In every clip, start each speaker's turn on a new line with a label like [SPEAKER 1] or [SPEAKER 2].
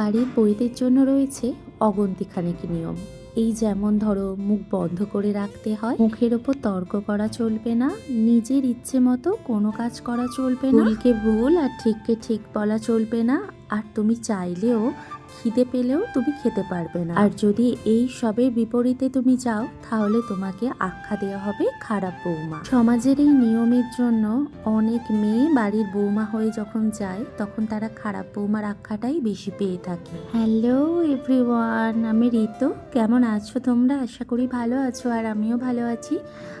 [SPEAKER 1] বাড়ির বইদের জন্য রয়েছে অগন্তিখানেক নিয়ম। এই যেমন ধরো, মুখ বন্ধ করে রাখতে হয়। মুখের ওপর তর্ক করা চলবে না। নিজের ইচ্ছে মতো কোনো কাজ করা চলবে না। ভুল আর ঠিককে ঠিক বলা চলবে না। আর তুমি চাইলেও খিদে পেলেও তুমি খেতে পারবে না। আর যদি এই সবের বিপরীতে তুমি যাও তাহলে তোমাকে আখ্যা দেওয়া হবে খারাপ বৌমা। সমাজের এই নিয়মের জন্য অনেক মেয়ে বাড়ির বৌমা হয়ে যখন যায়, তখন তারা খারাপ বৌমার আখ্যাটাই বেশি পেয়ে থাকে। হ্যালো এভরিওয়ান, আমি ঋতু। কেমন আছো তোমরা? আশা করি ভালো আছো আর আমিও ভালো আছি।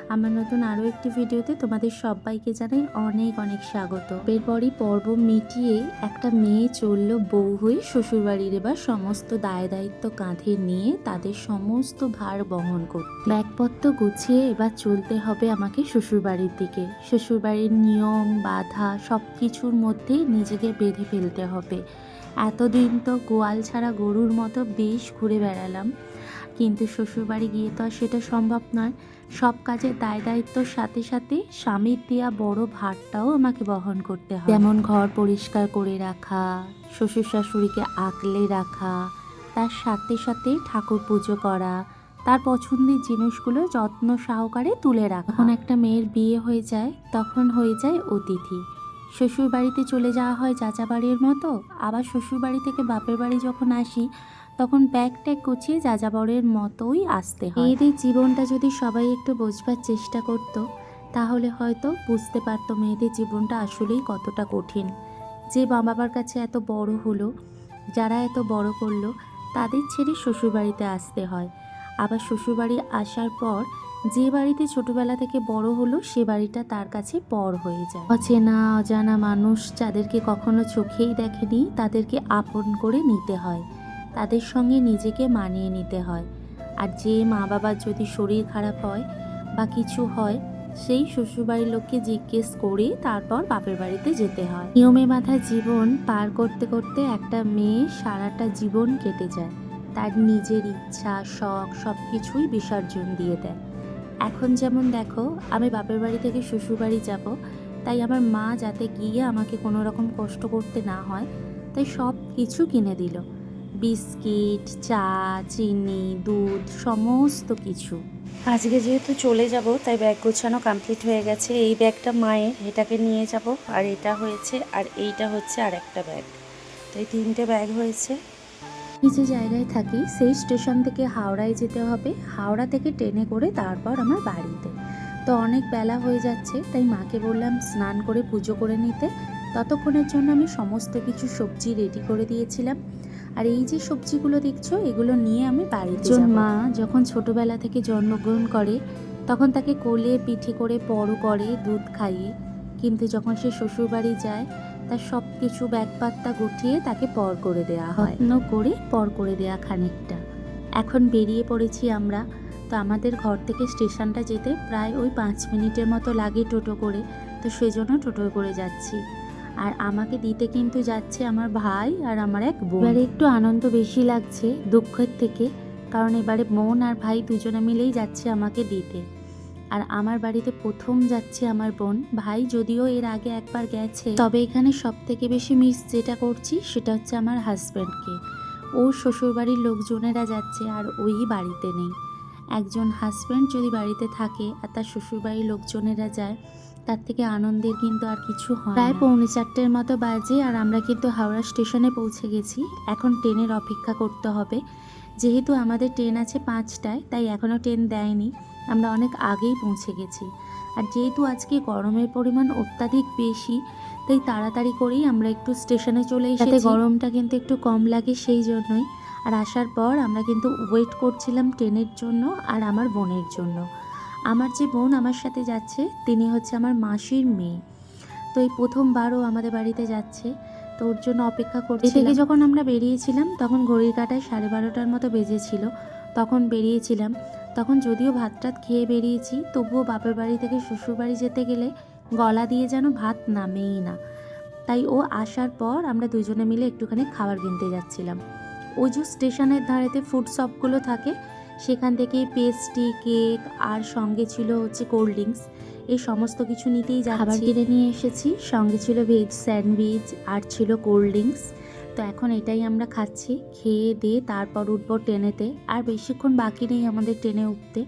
[SPEAKER 1] আমার নতুন আরও একটি ভিডিওতে তোমাদের সবাইকে জানাই অনেক অনেক স্বাগত। এরপরই পর্ব মিটিয়ে একটা মেয়ে চলল বউ হয়ে শ্বশুরবাড়ির এবার সমস্ত দায় দায়িত্ব কাঁধে নিয়ে তাদের সমস্ত ভার বহন করতে। ব্যাগপত্র গুছিয়ে এবার চলতে হবে আমাকে শ্বশুরবাড়ির দিকে। শ্বশুরবাড়ির নিয়ম, বাধা সব কিছুর মধ্যে নিজেকে বেঁধে ফেলতে হবে। এতদিন তো গোয়াল ছাড়া গরুর মতো বেশ ঘুরে বেড়ালাম। কিন্তু শ্বশুরবাড়ি গিয়ে তো আর সেটা সম্ভব নয়। সব কাজে দায় দায়িত্বর সাথে সাথে স্বামীর দেওয়া বড় ভারটাও আমাকে বহন করতে হয়। যেমন ঘর পরিষ্কার করে রাখা, শ্বশুর শাশুড়িকে আঁকলে রাখা, তার সাথে সাথে ঠাকুর পুজো করা, তার পছন্দের জিনিসগুলো যত্ন সহকারে তুলে রাখা। যখন একটা মেয়ের বিয়ে হয়ে যায়, তখন হয়ে যায় অতিথি। শ্বশুর বাড়িতে চলে যাওয়া হয় চাচা বাড়ির মতো। আবার শ্বশুর বাড়ি থেকে বাপের বাড়ি যখন আসি তখন ব্যাগ ট্যাগ গুছিয়ে যাযাবরের মতোই আসতে হয়। মেয়েদের জীবনটা যদি সবাই একটু বোঝবার চেষ্টা করত, তাহলে হয়তো বুঝতে পারতো মেয়েদের জীবনটা আসলেই কতটা কঠিন। যে মা বাবার কাছে এত বড় হলো, যারা এত বড় করল, তাদের ছেড়ে শ্বশুরবাড়িতে আসতে হয়। আবার শ্বশুরবাড়ি আসার পর যে বাড়িতে ছোটবেলা থেকে বড় হলো, সে বাড়িটা তার কাছে পর হয়ে যায়। অচেনা, অজানা মানুষ যাদেরকে কখনো চোখেই দেখেনি, তাদেরকে আপন করে নিতে হয়। তাদের সঙ্গে নিজেকে মানিয়ে নিতে হয়। আর যে মা বাবার যদি শরীর খারাপ হয় বা কিছু হয়, সেই শ্বশুরবাড়ির লোককে জিজ্ঞেস করে তারপর বাপের বাড়িতে যেতে হয়। নিয়মে মাথা জীবন পার করতে করতে একটা মেয়ে সারাটা জীবন কেটে যায়। তার নিজের ইচ্ছা, শখ সব কিছুই বিসর্জন দিয়ে দেয়। এখন যেমন দেখো, আমি বাপের বাড়ি থেকে শ্বশুরবাড়ি যাব, তাই আমার মা যাতে গিয়ে আমাকে কোনো রকম কষ্ট করতে না হয়, তাই সব কিছু কিনে দিল। বিস্কিট চা চিনি দুধ সমস্ত কিছু। আজকে যেহেতু চলে যাব তাই ব্যাগ গোছানো কমপ্লিট হয়ে গেছে। এই ব্যাগটা মায়ের এটাকে নিয়ে যাব। আর এটা হয়েছে আর এইটা হচ্ছে আর একটা ব্যাগ। তো এই তিনটে ব্যাগ হয়েছে। নিচে জায়গায় থাকি সেই স্টেশন থেকে হাওড়ায় যেতে হবে। হাওড়া থেকে ট্রেনে করে তারপর আমার বাড়িতে। তো অনেক বেলা হয়ে যাচ্ছে তাই মাকে বললাম স্নান করে পুজো করে নিতে। ততক্ষণের জন্য আমি সমস্ত কিছু সবজি রেডি করে দিয়েছিলাম। আর এই যে সবজিগুলো দেখছ এগুলো নিয়ে আমি বাড়িতে যাব। মা যখন ছোটবেলা থেকে জন্মগ্রহণ করে তখন তাকে কোলে পিঠে করে বড় করে দুধ খাইয়ে কিন্তু যখন সে শ্বশুরবাড়ি যায় তার সব কিছু ব্যাগপাত্তা গুটিয়ে তাকে পর করে দেওয়া হয়। করে পর করে দেওয়া খানিকটা। এখন বেরিয়ে পড়েছি আমরা তো আমাদের ঘর থেকে স্টেশনটা যেতে প্রায় ওই পাঁচ মিনিটের মতো লাগে টোটো করে তো সেজন্য টোটোয় করে যাচ্ছি। আর আমাকে দিতে কিন্তু যাচ্ছে আমার ভাই আর আমার এক বোন। এবারে একটু আনন্দ বেশি লাগছে দুঃখের থেকে, কারণ এবারে বোন আর ভাই দুজনে মিলেই যাচ্ছে আমাকে দিতে। আর আমার বাড়িতে প্রথম যাচ্ছে আমার বোন। ভাই যদিও এর আগে একবার গেছে, তবে এখানে সব থেকে বেশি মিস যেটা করছি সেটা হচ্ছে আমার হাজব্যান্ডকে ওর শ্বশুরবাড়ির লোকজনেরা যাচ্ছে আর ওই বাড়িতে নেই। একজন হাজব্যান্ড যদি বাড়িতে থাকে আর তার শ্বশুরবাড়ির লোকজনেরা যায় তার থেকে আনন্দের কিন্তু আর কিছু হয় প্রায়। পৌনে চারটের মতো বাজে আর আমরা কিন্তু হাওড়া স্টেশনে পৌঁছে গেছি। এখন ট্রেনের অপেক্ষা করতে হবে। যেহেতু আমাদের ট্রেন আছে পাঁচটায় তাই এখনও ট্রেন দেয়নি। আমরা অনেক আগেই পৌঁছে গেছি। আর যেহেতু আজকে গরমের পরিমাণ অত্যাধিক বেশি তাই তাড়াতাড়ি করেই আমরা একটু স্টেশনে চলে এসেছি। গরমটা কিন্তু একটু কম লাগে সেই জন্যই। আর আসার পর আমরা কিন্তু ওয়েট করছিলাম ট্রেনের জন্য আর আমার বোনের জন্য। আমার যে বোন আমার সাথে যাচ্ছে তিনি হচ্ছে আমার মাসির মেয়ে। তো এই প্রথমবারও আমাদের বাড়িতে যাচ্ছে। তো ওর জন্য অপেক্ষা করছি থেকে যখন আমরা বেরিয়েছিলাম তখন ঘড়ির কাটায় সাড়ে বারোটার মতো বেজেছিল। তখন বেরিয়েছিলাম। তখন যদিও ভাত টাত খেয়ে বেরিয়েছি তবুও বাপের বাড়ি থেকে শ্বশুর বাড়ি যেতে গেলে গলা দিয়ে যেন ভাত নামেই না। তাই ও আসার পর আমরা দুজনে মিলে একটুখানি খাবার কিনতে যাচ্ছিলাম। ওই যে স্টেশনের ধারেতে ফুড শপগুলো থাকে সেখান থেকে পেস্ট্রি কেক আর সঙ্গে ছিল হচ্ছে কোল্ড ড্রিঙ্কস। এই সমস্ত কিছু নিতেই যাচ্ছি। খাবার কিনে নিয়ে এসেছি। সঙ্গে ছিল ভেজ স্যান্ডউইচ আর ছিল কোল্ড ড্রিঙ্কস। তো তো এখন এটাই আমরা খাচ্ছি। খেয়ে দিয়ে তারপর উঠবো ট্রেনেতে। আর বেশিক্ষণ বাকি নেই আমাদের ট্রেনে উঠতে।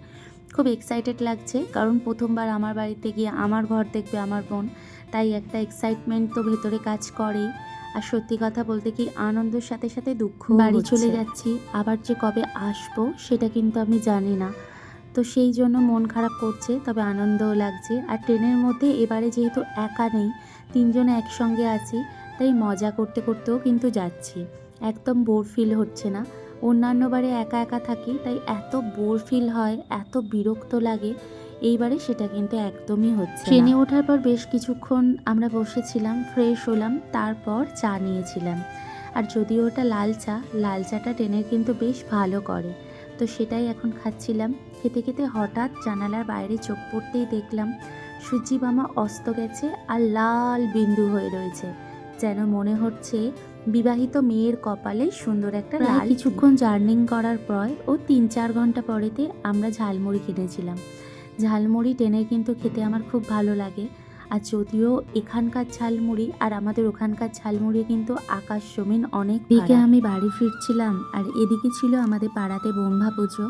[SPEAKER 1] খুব এক্সাইটেড লাগছে। কারণ প্রথমবার আমার বাড়িতে গিয়ে আমার ঘর দেখবে আমার বোন। তাই একটা এক্সাইটমেন্ট তো ভেতরে কাজ করেই। আর সত্যি কথা বলতে কি আনন্দের সাথে সাথে দুঃখ বাড়ি চলে যাচ্ছি। আবার যে কবে আসব সেটা কিন্তু আমি জানি না। তো সেই জন্য মন খারাপ করছে তবে আনন্দও লাগছে। আর ট্রেনের মধ্যে এবারে যেহেতু একা নেই তিনজন একসঙ্গে আছি তাই মজা করতে করতেও কিন্তু যাচ্ছি। একদম বোর ফিল হচ্ছে না। অন্যান্য বারে একা একা থাকি তাই এত বোর ফিল হয় এত বিরক্ত লাগে। এইবারে সেটা কিন্তু একদমই হচ্ছে ট্রেনে ওঠার পর বেশ কিছুক্ষণ আমরা বসেছিলাম ফ্রেশ হলাম তারপর চা নিয়েছিলাম। আর যদিও ওটা লাল চা লাল চাটা ট্রেনের কিন্তু বেশ ভালো করে। তো সেটাই এখন খাচ্ছিলাম। খেতে খেতে হঠাৎ জানালার বাইরে চোখ পড়তেই দেখলাম সূর্যি মামা অস্ত গেছে আর লাল বিন্দু হয়ে রয়েছে। যেন মনে হচ্ছে বিবাহিত মেয়ের কপালে সুন্দর একটা লাল কিছুক্ষণ জার্নিং করার পর ও তিন চার ঘণ্টা পরেতে আমরা ঝালমুড়ি কিনেছিলাম। ঝালমুড়ি টেনে কিন্তু খেতে আমার খুব ভালো লাগে। আর যদিও এখানকার ঝালমুড়ি আর আমাদের ওখানকার ঝালমুড়ি কিন্তু আকাশ জমিন অনেক দিকে আমি বাড়ি ফিরছিলাম আর এদিকে ছিল আমাদের পাড়াতে ব্রহ্মা পুজো।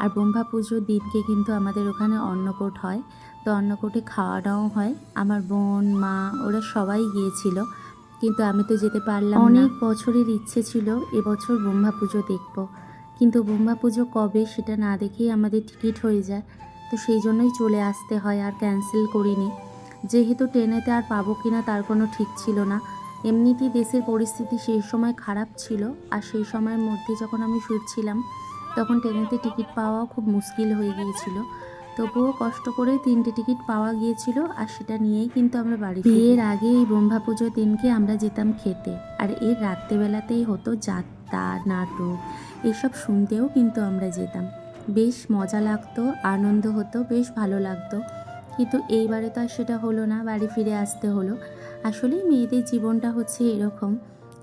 [SPEAKER 1] আর ব্রহ্মা পুজোর দিনকে কিন্তু আমাদের ওখানে অন্নকূট হয়। তো অন্নকূটে খাওয়া দাওয়াও হয়। আমার বোন মা ওরা সবাই গিয়েছিল। কিন্তু আমি তো যেতে পারলাম অনেক বছরের ইচ্ছে ছিল এবছর ব্রহ্মা পুজো দেখব। কিন্তু ব্রহ্মা পুজো কবে সেটা না দেখেই আমাদের টিকিট হয়ে যায়। তো সেই জন্যই চলে আসতে হয় আর ক্যান্সেল করিনি। যেহেতু ট্রেনেতে আর পাবো কি না তার কোনো ঠিক ছিল না। এমনিতেই দেশের পরিস্থিতি সেই সময় খারাপ ছিল আর সেই সময়ের মধ্যে যখন আমি ফিরছিলাম, তখন ট্রেনেতে টিকিট পাওয়াও খুব মুশকিল হয়ে গিয়েছিল। তবুও কষ্ট করে তিনটে টিকিট পাওয়া গিয়েছিল আর সেটা নিয়েই কিন্তু আমরা বাড়ি। বিয়ের আগে এই ব্রহ্মা পুজোর দিনকে আমরা যেতাম খেতে। আর এর রাত্রেবেলাতেই হতো যাত্রা, নাটক, এসব শুনতেও কিন্তু আমরা যেতাম। বেশ মজা লাগতো, আনন্দ হতো, বেশ ভালো লাগতো। কিন্তু এইবারে তো আর সেটা হলো না, বাড়ি ফিরে আসতে হলো। আসলে মেয়েদের জীবনটা হচ্ছে এরকম,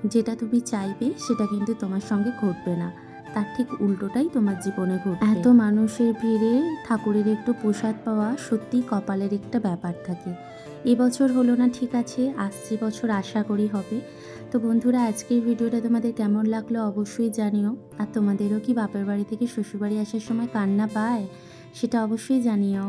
[SPEAKER 1] যেটা তুমি চাইবে সেটা কিন্তু তোমার সঙ্গে ঘটবে না। তার ঠিক উল্টোটাই তোমার জীবনে ঘটবে। এত মানুষের ভিড়ে ঠাকুরের একটু প্রসাদ পাওয়া সত্যি কপালের একটা ব্যাপার থাকে। এবছর হলো না, ঠিক আছে, আসছে বছর আশা করি হবে। তো বন্ধুরা, আজকের ভিডিওটা তোমাদের কেমন লাগল অবশ্যই জানিও। আর তোমাদেরও কি বাপের বাড়ি থেকে শ্বশুরবাড়ি আসার সময় কান্না পায়, সেটা অবশ্যই জানিও।